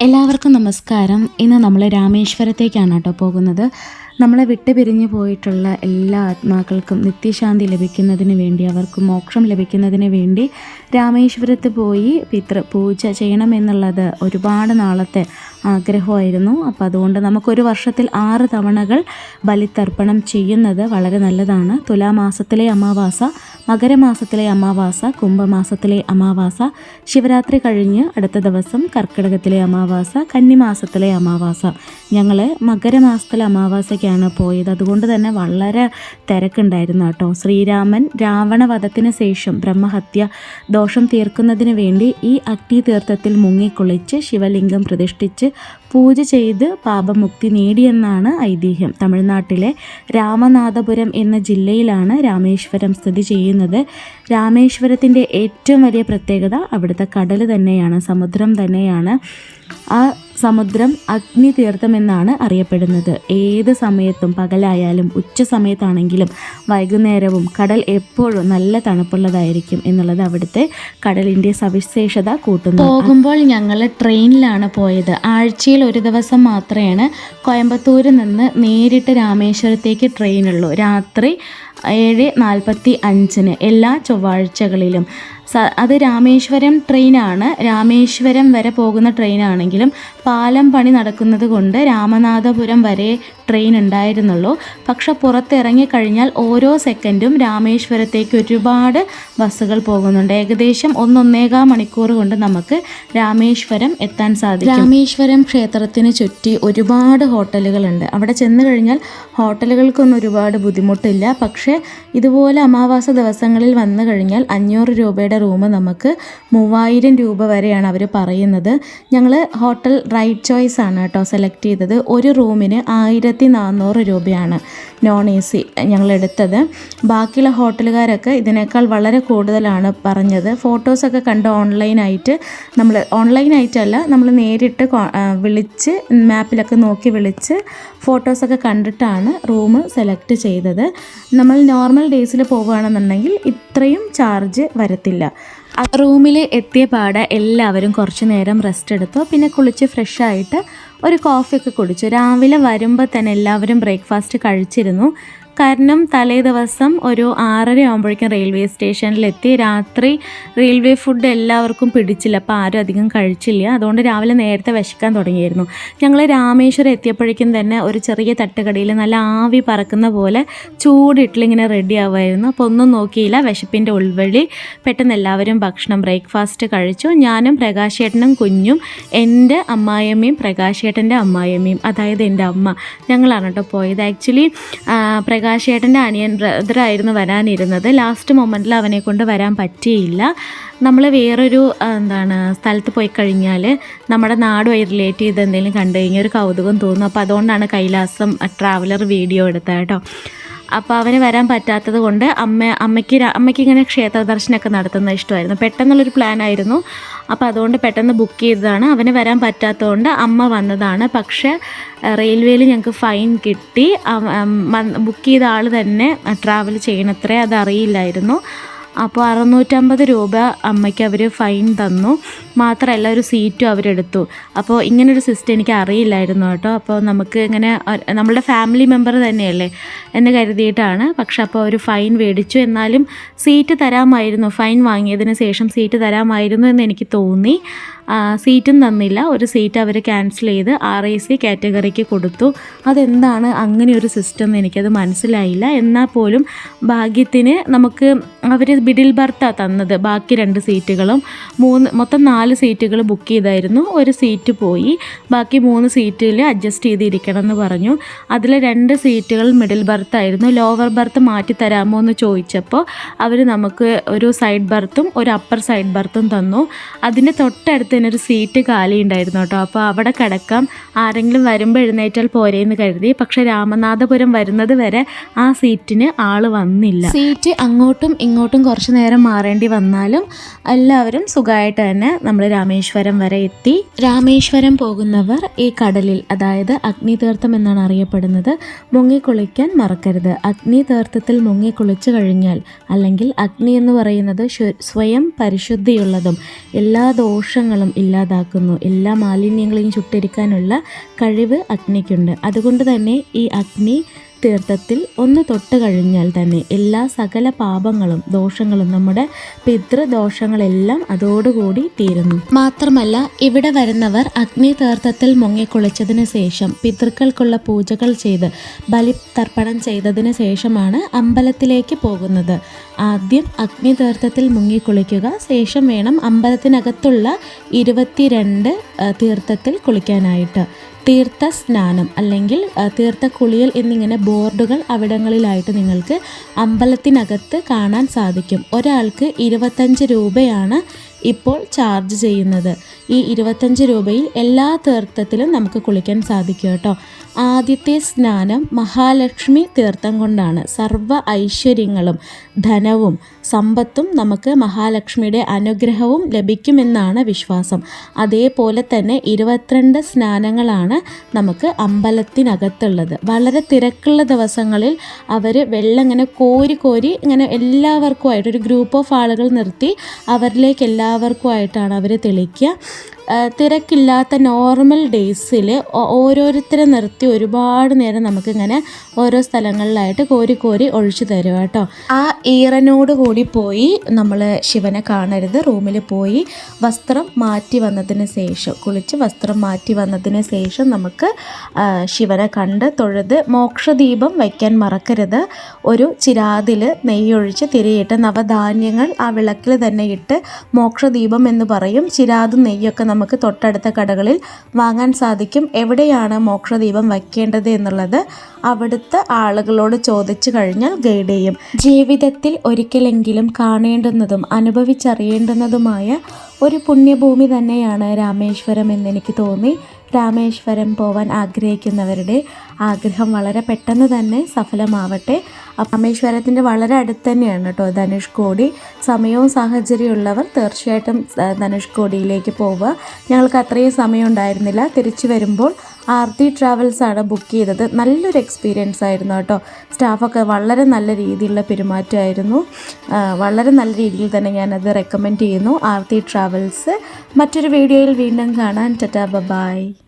എല്ലാവർക്കും നമസ്കാരം. ഇന്ന് നമ്മൾ രാമേശ്വരത്തേക്കാണ് കേട്ടോ പോകുന്നത്. നമ്മളെ വിട്ട് പിരിഞ്ഞു പോയിട്ടുള്ള എല്ലാ ആത്മാക്കൾക്കും നിത്യശാന്തി ലഭിക്കുന്നതിന് വേണ്ടി അവർക്ക് മോക്ഷം ലഭിക്കുന്നതിന് വേണ്ടി രാമേശ്വരത്ത് പോയി പിതൃ പൂജ ചെയ്യണമെന്നുള്ളത് ഒരുപാട് നാളത്തെ ആഗ്രഹമായിരുന്നു. അപ്പോൾ അതുകൊണ്ട് നമുക്കൊരു വർഷത്തിൽ ആറ് തവണകൾ ബലിതർപ്പണം ചെയ്യുന്നത് വളരെ നല്ലതാണ്. തുലാമാസത്തിലെ അമാവാസ മകരമാസത്തിലെ അമാവാസ കുംഭമാസത്തിലെ അമാവാസ ശിവരാത്രി കഴിഞ്ഞ് അടുത്ത ദിവസം കർക്കിടകത്തിലെ അമാവാസ കന്നിമാസത്തിലെ അമാവാസ. ഞങ്ങൾ മകരമാസത്തിലെ അമാവാസയ്ക്കാണ് പോയത്. അതുകൊണ്ട് തന്നെ വളരെ തിരക്കുണ്ടായിരുന്നു കേട്ടോ. ശ്രീരാമൻ രാവണവധത്തിന് ശേഷം ബ്രഹ്മഹത്യ ദോഷം തീർക്കുന്നതിന് വേണ്ടി ഈ അഗ്നി തീർത്ഥത്തിൽ മുങ്ങിക്കുളിച്ച് ശിവലിംഗം പ്രതിഷ്ഠിച്ച് പൂജ ചെയ്ത് പാപമുക്തി നേടിയെന്നാണ് ഐതിഹ്യം. തമിഴ്നാട്ടിലെ രാമനാഥപുരം എന്ന ജില്ലയിലാണ് രാമേശ്വരം സ്ഥിതി ചെയ്യുന്നത്. രാമേശ്വരത്തിന്റെ ഏറ്റവും വലിയ പ്രത്യേകത അവിടുത്തെ കടൽ തന്നെയാണ് സമുദ്രം തന്നെയാണ്. ആ സമുദ്രം അഗ്നി തീർത്ഥം എന്നാണ് അറിയപ്പെടുന്നത്. ഏത് സമയത്തും പകലായാലും ഉച്ച സമയത്താണെങ്കിലും വൈകുന്നേരവും കടൽ എപ്പോഴും നല്ല തണുപ്പുള്ളതായിരിക്കും എന്നുള്ളത് അവിടുത്തെ കടലിന്റെ സവിശേഷത കൂട്ടുന്നു. പോകുമ്പോൾ ഞങ്ങൾ ട്രെയിനിലാണ് പോയത്. ആഴ്ചയിൽ ഒരു ദിവസം മാത്രമാണ് കോയമ്പത്തൂരിൽ നിന്ന് നേരിട്ട് രാമേശ്വരത്തേക്ക് ട്രെയിനുള്ളൂ രാത്രി ഏഴ് നാൽപ്പത്തി അഞ്ചിന്. എല്ലാ ചൊവ്വാഴ്ചകളിലും അത് രാമേശ്വരം ട്രെയിനാണ്. രാമേശ്വരം വരെ പോകുന്ന ട്രെയിനാണെങ്കിലും പാലം പണി നടക്കുന്നത് കൊണ്ട് രാമനാഥപുരം വരെ ട്രെയിൻ ഉണ്ടായിരുന്നുള്ളൂ. പക്ഷെ പുറത്തിറങ്ങി കഴിഞ്ഞാൽ ഓരോ സെക്കൻഡും രാമേശ്വരത്തേക്ക് ഒരുപാട് ബസ്സുകൾ പോകുന്നുണ്ട്. ഏകദേശം ഒന്നൊന്നേകാ മണിക്കൂർ കൊണ്ട് നമുക്ക് രാമേശ്വരം എത്താൻ സാധിക്കും. രാമേശ്വരം ക്ഷേത്രത്തിന് ചുറ്റി ഒരുപാട് ഹോട്ടലുകളുണ്ട്. അവിടെ ചെന്ന് കഴിഞ്ഞാൽ ഹോട്ടലുകൾക്കൊന്നും ഒരുപാട് ബുദ്ധിമുട്ടില്ല. പക്ഷേ ഇതുപോലെ അമാവാസ ദിവസങ്ങളിൽ വന്നു കഴിഞ്ഞാൽ അഞ്ഞൂറ് രൂപയുടെ റൂം നമുക്ക് മൂവായിരം രൂപ വരെയാണ് അവർ പറയുന്നത്. ഞങ്ങൾ ഹോട്ടൽ റൈറ്റ് ചോയ്സ് ആണ് കേട്ടോ സെലക്ട് ചെയ്തത്. ഒരു റൂമിന് ആയിരത്തി നാനൂറ് രൂപയാണ് നോൺ എ സി ഞങ്ങളെടുത്തത് ബാക്കിയുള്ള ഹോട്ടലുകാരൊക്കെ ഇതിനേക്കാൾ വളരെ കൂടുതലാണ് പറഞ്ഞത്. ഫോട്ടോസൊക്കെ കണ്ട് ഓൺലൈനായിട്ട് നമ്മൾ ഓൺലൈനായിട്ടല്ല നമ്മൾ നേരിട്ട് വിളിച്ച് മാപ്പിലൊക്കെ നോക്കി വിളിച്ച് ഫോട്ടോസൊക്കെ കണ്ടിട്ടാണ് റൂം സെലക്ട് ചെയ്തത്. നമ്മൾ നോർമൽ ഡേയ്സിൽ പോവുകയാണെന്നുണ്ടെങ്കിൽ ഇത്രയും ചാർജ് വരത്തില്ല. റൂമിൽ എത്തിയ പാടെ എല്ലാവരും കുറച്ച് നേരം റെസ്റ്റ് എടുത്തു. പിന്നെ കുളിച്ച് ഫ്രഷ് ആയിട്ട് ഒരു കോഫിയൊക്കെ കുടിച്ചു. രാവിലെ വരുമ്പോൾ തന്നെ എല്ലാവരും ബ്രേക്ക്ഫാസ്റ്റ് കഴിച്ചിരുന്നു. കാരണം തലേ ദിവസം ഒരു ആറര ആകുമ്പോഴേക്കും റെയിൽവേ സ്റ്റേഷനിലെത്തി രാത്രി റെയിൽവേ ഫുഡ് എല്ലാവർക്കും പിടിച്ചില്ല. അപ്പോൾ ആരും അധികം കഴിച്ചില്ല. അതുകൊണ്ട് രാവിലെ നേരത്തെ വിശക്കാൻ തുടങ്ങിയിരുന്നു. ഞങ്ങൾ രാമേശ്വരം എത്തിയപ്പോഴേക്കും തന്നെ ഒരു ചെറിയ തട്ടുകടയിൽ നല്ല ആവി പറക്കുന്ന പോലെ ചൂട് ഇഡ്ഡലിങ്ങനെ റെഡി ആവുമായിരുന്നു. അപ്പോൾ ഒന്നും നോക്കിയില്ല. വിശപ്പിന്റെ ഉൾവഴി പെട്ടെന്ന് എല്ലാവരും ഭക്ഷണം ബ്രേക്ക്ഫാസ്റ്റ് കഴിച്ചു. ഞാനും പ്രകാശേട്ടനും കുഞ്ഞും എന്റെ അമ്മായിയമ്മയും പ്രകാശേട്ടന്റെ അമ്മായിയമ്മയും അതായത് എന്റെ അമ്മ ഞങ്ങളാണ് കേട്ടോ പോയത്. ആക്ച്വലി പ്രകാശേട്ടന്റെ അനിയൻ ബ്രദറായിരുന്നു വരാനിരുന്നത്. ലാസ്റ്റ് മൊമെന്റിൽ അവനെ കൊണ്ട് വരാൻ പറ്റിയില്ല. നമ്മൾ വേറൊരു എന്താണ് സ്ഥലത്ത് പോയി കഴിഞ്ഞാൽ നമ്മുടെ നാടുമായി റിലേറ്റ് ചെയ്ത് എന്തെങ്കിലും കണ്ടു കഴിഞ്ഞാൽ ഒരു കൗതുകം തോന്നും. അപ്പോൾ അതുകൊണ്ടാണ് കൈലാസം ട്രാവലർ വീഡിയോ എടുത്തത് കേട്ടോ. അപ്പോൾ അവന് വരാൻ പറ്റാത്തത് കൊണ്ട് അമ്മ അമ്മയ്ക്ക് അമ്മയ്ക്ക് ഇങ്ങനെ ക്ഷേത്ര ദർശനമൊക്കെ നടത്തുന്നത് ഇഷ്ടമായിരുന്നു. പെട്ടെന്നുള്ളൊരു പ്ലാൻ ആയിരുന്നു. അപ്പോൾ അതുകൊണ്ട് പെട്ടെന്ന് ബുക്ക് ചെയ്തതാണ്. അവന് വരാൻ പറ്റാത്തതുകൊണ്ട് അമ്മ വന്നതാണ്. പക്ഷേ റെയിൽവേയിൽ ഞങ്ങൾക്ക് ഫൈൻ കിട്ടി. ബുക്ക് ചെയ്ത ആൾ തന്നെ ട്രാവൽ ചെയ്യണത്രേ അത് അറിയില്ലായിരുന്നു അപ്പോൾ അറുന്നൂറ്റമ്പത് രൂപ അമ്മയ്ക്ക് അവർ ഫൈൻ തന്നു. മാത്രമല്ല ഒരു സീറ്റും അവരെടുത്തു. അപ്പോൾ ഇങ്ങനൊരു സിസ്റ്റം എനിക്ക് അറിയില്ലായിരുന്നു കേട്ടോ. അപ്പോൾ നമുക്ക് ഇങ്ങനെ നമ്മുടെ ഫാമിലി മെമ്പർ തന്നെയല്ലേ എന്ന് കരുതിയിട്ടാണ്. പക്ഷെ അപ്പോൾ ഒരു ഫൈൻ മേടിച്ചു. എന്നാലും സീറ്റ് തരാമായിരുന്നു. ഫൈൻ വാങ്ങിയതിന് ശേഷം സീറ്റ് തരാമായിരുന്നു എന്ന് എനിക്ക് തോന്നി. സീറ്റും തന്നില്ല. ഒരു സീറ്റ് അവർ ക്യാൻസൽ ചെയ്ത് ആർ ഐ സി കാറ്റഗറിക്ക് കൊടുത്തു. അതെന്താണ് അങ്ങനെ ഒരു സിസ്റ്റം എനിക്കത് മനസ്സിലായില്ല. എന്നാൽ പോലും ഭാഗ്യത്തിന് നമുക്ക് അവർ ബിഡിൽ ബർത്താണ് തന്നത്. ബാക്കി രണ്ട് സീറ്റുകളും മൂന്ന് മൊത്തം നാല് സീറ്റുകൾ ബുക്ക് ചെയ്തായിരുന്നു. ഒരു സീറ്റ് പോയി. ബാക്കി മൂന്ന് സീറ്റിൽ അഡ്ജസ്റ്റ് ചെയ്തിരിക്കണം എന്ന് പറഞ്ഞു. അതിൽ രണ്ട് സീറ്റുകൾ മിഡിൽ ബർത്തായിരുന്നു ലോവർ ബർത്ത് മാറ്റി തരാമോ എന്ന് ചോദിച്ചപ്പോൾ അവർ നമുക്ക് ഒരു സൈഡ് ബർത്തും ഒരു അപ്പർ സൈഡ് ബർത്തും തന്നു. അതിന്റെ തൊട്ടടുത്ത് തന്നെ ഒരു സീറ്റ് കാലി ഉണ്ടായിരുന്നു കേട്ടോ. അപ്പോൾ അവിടെ കിടക്കാം. ആരെങ്കിലും വരുമ്പോൾ എഴുന്നേറ്റാൽ പോരേന്ന് കരുതി. പക്ഷെ രാമനാഥപുരം വരുന്നത് വരെ ആ സീറ്റിന് ആൾ വന്നില്ല. സീറ്റ് അങ്ങോട്ടും ഇങ്ങോട്ടും കുറച്ച് നേരം മാറേണ്ടി വന്നാലും എല്ലാവരും സുഖമായിട്ട് തന്നെ നമ്മൾ രാമേശ്വരം വരെ എത്തി. രാമേശ്വരം പോകുന്നവർ ഈ കടലിൽ അതായത് അഗ്നിതീർത്ഥം എന്നാണ് അറിയപ്പെടുന്നത് മുങ്ങിക്കുളിക്കാൻ മറക്കരുത്. അഗ്നിതീർത്ഥത്തിൽ മുങ്ങിക്കുളിച്ചു കഴിഞ്ഞാൽ അല്ലെങ്കിൽ അഗ്നി എന്ന് പറയുന്നത് സ്വയം പരിശുദ്ധിയുള്ളതും എല്ലാ ദോഷങ്ങളും മാലിന്യങ്ങളും ഇല്ലാതാക്കുന്നു. എല്ലാ മാലിന്യങ്ങളെയും ചുട്ടെരിക്കാനുള്ള കഴിവ് അഗ്നിക്കുണ്ട്. അതുകൊണ്ട് തന്നെ ഈ അഗ്നി തീർത്ഥത്തിൽ ഒന്ന് തൊട്ട് കഴിഞ്ഞാൽ തന്നെ എല്ലാ സകല പാപങ്ങളും ദോഷങ്ങളും നമ്മുടെ പിതൃദോഷങ്ങളെല്ലാം അതോടുകൂടി തീരുന്നു. മാത്രമല്ല ഇവിടെ വരുന്നവർ അഗ്നി തീർത്ഥത്തിൽ മുങ്ങിക്കുളിച്ചതിന് ശേഷം പിതൃക്കൾക്കുള്ള പൂജകൾ ചെയ്ത് ബലി തർപ്പണം ചെയ്തതിന് ശേഷമാണ് അമ്പലത്തിലേക്ക് പോകുന്നത്. ആദ്യം അഗ്നി തീർത്ഥത്തിൽ മുങ്ങിക്കുളിക്കുക ശേഷം വേണം അമ്പലത്തിനകത്തുള്ള ഇരുപത്തിരണ്ട് തീർത്ഥത്തിൽ കുളിക്കാനായിട്ട്. തീർത്ഥ സ്നാനം അല്ലെങ്കിൽ തീർത്ഥ കുളിയൽ എന്നിങ്ങനെ ബോർഡുകൾ അവിടങ്ങളിലായിട്ട് നിങ്ങൾക്ക് അമ്പലത്തിനകത്ത് കാണാൻ സാധിക്കും. ഒരാൾക്ക് ഇരുപത്തഞ്ച് രൂപയാണ് ഇപ്പോൾ ചാർജ് ചെയ്യുന്നത്. ഈ ഇരുപത്തഞ്ച് രൂപയിൽ എല്ലാ തീർത്ഥത്തിലും നമുക്ക് കുളിക്കാൻ സാധിക്കും കേട്ടോ. ആദ്യത്തെ സ്നാനം മഹാലക്ഷ്മി തീർത്ഥം കൊണ്ടാണ്. സർവ ഐശ്വര്യങ്ങളും ധനവും സമ്പത്തും നമുക്ക് മഹാലക്ഷ്മിയുടെ അനുഗ്രഹവും ലഭിക്കുമെന്നാണ് വിശ്വാസം. അതേപോലെ തന്നെ ഇരുപത്തിരണ്ട് സ്നാനങ്ങളാണ് നമുക്ക് അമ്പലത്തിനകത്തുള്ളത്. വളരെ തിരക്കുള്ള ദിവസങ്ങളിൽ അവർ വെള്ളം ഇങ്ങനെ കോരി കോരി ഇങ്ങനെ എല്ലാവർക്കുമായിട്ട് ഒരു ഗ്രൂപ്പ് ഓഫ് ആളുകൾ നിർത്തി അവരിലേക്ക് എല്ലാവർക്കുമായിട്ടാണ് അവർ തെളിക്കുക ആ, തിരക്കില്ലാത്ത നോർമൽ ഡേയ്സിൽ ഓരോരുത്തരെ നിർത്തി ഒരുപാട് നേരം നമുക്കിങ്ങനെ ഓരോ സ്ഥലങ്ങളിലായിട്ട് കോരി കോരി ഒഴിച്ചു തരും കേട്ടോ ആ ഈറനോട് കൂടി പോയി നമ്മൾ ശിവനെ കാണരുത്. റൂമിൽ പോയി വസ്ത്രം മാറ്റി വന്നതിന് ശേഷം കുളിച്ച് വസ്ത്രം മാറ്റി വന്നതിന് ശേഷം നമുക്ക് ശിവനെ കണ്ട് തൊഴുത് മോക്ഷദീപം വയ്ക്കാൻ മറക്കരുത്. ഒരു ചിരാതിൽ നെയ്യൊഴിച്ച് തിരിയിട്ട് നവധാന്യങ്ങൾ ആ വിളക്കിൽ തന്നെ ഇട്ട് മോക്ഷദീപം എന്ന് പറയും. ചിരാതും നെയ്യൊക്കെ നമുക്ക് തൊട്ടടുത്ത കടകളിൽ വാങ്ങാൻ സാധിക്കും. എവിടെയാണ് മോക്ഷദീപം വയ്ക്കേണ്ടത് എന്നുള്ളത് അവിടുത്തെ ആളുകളോട് ചോദിച്ചു കഴിഞ്ഞാൽ ഗൈഡ് ചെയ്യും. ജീവിതത്തിൽ ഒരിക്കലെങ്കിലും കാണേണ്ടുന്നതും അനുഭവിച്ചറിയേണ്ടുന്നതുമായ ഒരു പുണ്യഭൂമി തന്നെയാണ് രാമേശ്വരം എന്നെനിക്ക് തോന്നി. രാമേശ്വരം പോവാൻ ആഗ്രഹിക്കുന്നവരുടെ ആഗ്രഹം വളരെ പെട്ടെന്ന് തന്നെ സഫലമാവട്ടെ. രാമേശ്വരത്തിന്റെ വളരെ അടുത്ത് തന്നെയാണ് കേട്ടോ ധനുഷ്കോടി സമയവും സാഹചര്യവും ഉള്ളവർ തീർച്ചയായിട്ടും ധനുഷ്കോടിയിലേക്ക് പോവുക. ഞങ്ങൾക്ക് അത്രയും സമയം ഉണ്ടായിരുന്നില്ല. തിരിച്ചു വരുമ്പോൾ ആർത്തി ആണ് ബുക്ക് ചെയ്തത്. നല്ലൊരു എക്സ്പീരിയൻസ് ആയിരുന്നു കേട്ടോ. സ്റ്റാഫൊക്കെ വളരെ നല്ല രീതിയിലുള്ള പെരുമാറ്റമായിരുന്നു. വളരെ നല്ല രീതിയിൽ തന്നെ ഞാനത് റെക്കമെൻഡ് ചെയ്യുന്നു. ആർത്തി ട്രാവൽസ് മറ്റൊരു വീഡിയോയിൽ വീണ്ടും കാണാൻ ടറ്റാ ബൈ